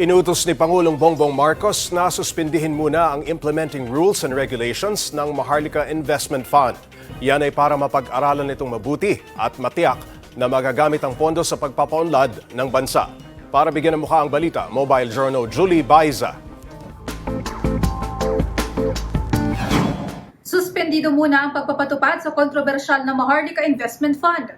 Inutos ni Pangulong Bongbong Marcos na suspindihin muna ang implementing rules and regulations ng Maharlika Investment Fund. Yan ay para mapag-aralan itong mabuti at matiyak na magagamit ang pondo sa pagpapaunlad ng bansa. Para bigyan ng mukha ang balita, Mobile Journal Julie Baiza. Suspendido muna ang pagpapatupad sa kontrobersyal na Maharlika Investment Fund.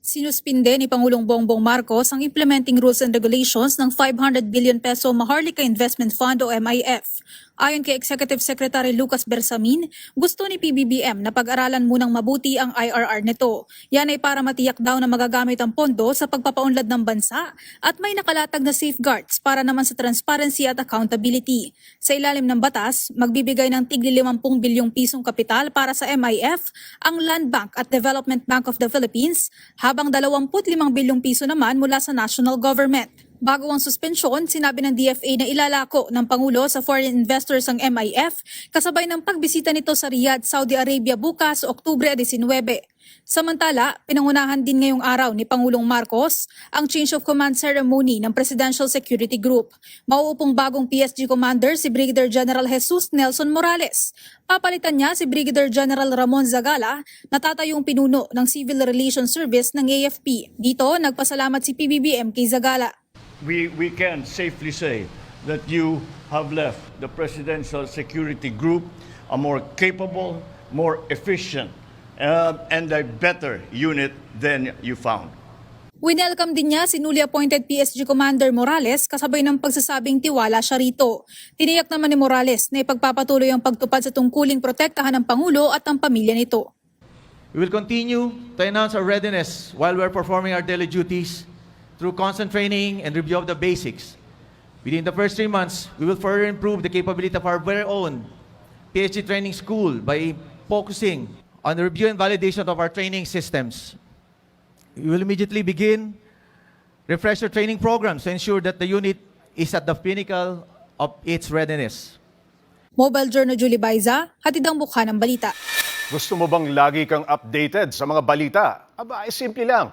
Sinuspinde ni Pangulong Bongbong Marcos ang implementing rules and regulations ng 500 billion peso Maharlika Investment Fund o MIF. Ayon kay Executive Secretary Lucas Bersamin, gusto ni PBBM na pag-aralan munang mabuti ang IRR nito. Yan ay para matiyak daw na magagamit ang pondo sa pagpapaunlad ng bansa at may nakalatag na safeguards para naman sa transparency at accountability. Sa ilalim ng batas, magbibigay ng tigli 50 bilyong pisong kapital para sa MIF ang Land Bank at Development Bank of the Philippines habang 25 bilyong piso naman mula sa national government. Bago ang suspensyon, sinabi ng DFA na ilalako ng Pangulo sa foreign investors ang MIF kasabay ng pagbisita nito sa Riyadh, Saudi Arabia bukas, Oktubre 19. Samantala, pinangunahan din ngayong araw ni Pangulong Marcos ang change of command ceremony ng Presidential Security Group. Mauupong bagong PSG commander si Brigadier General Jesus Nelson Morales. Papalitan niya si Brigadier General Ramon Zagala na tatayong pinuno ng Civil Relations Service ng AFP. Dito, nagpasalamat si PBBM kay Zagala. We, we can safely say that you have left the Presidential Security Group a more capable, more efficient, uh, and a better unit than you found. Winelcome din niya si newly appointed PSG Commander Morales kasabay ng pagsasabing tiwala siya rito. Tiniyak naman ni Morales na ipagpapatuloy ang pagtupad sa tungkuling protektahan ng Pangulo at ang pamilya nito. We will continue to enhance our readiness while we're performing our daily duties through constant training and review of the basics. Within the first three months, we will further improve the capability of our very own PhD training school by focusing on the review and validation of our training systems. We will immediately begin refresher training programs to ensure that the unit is at the pinnacle of its readiness. Mobile Journal Julie Baiza, hatid ang mukha ng balita. Gusto mo bang lagi kang updated sa mga balita? Aba, ay simple lang.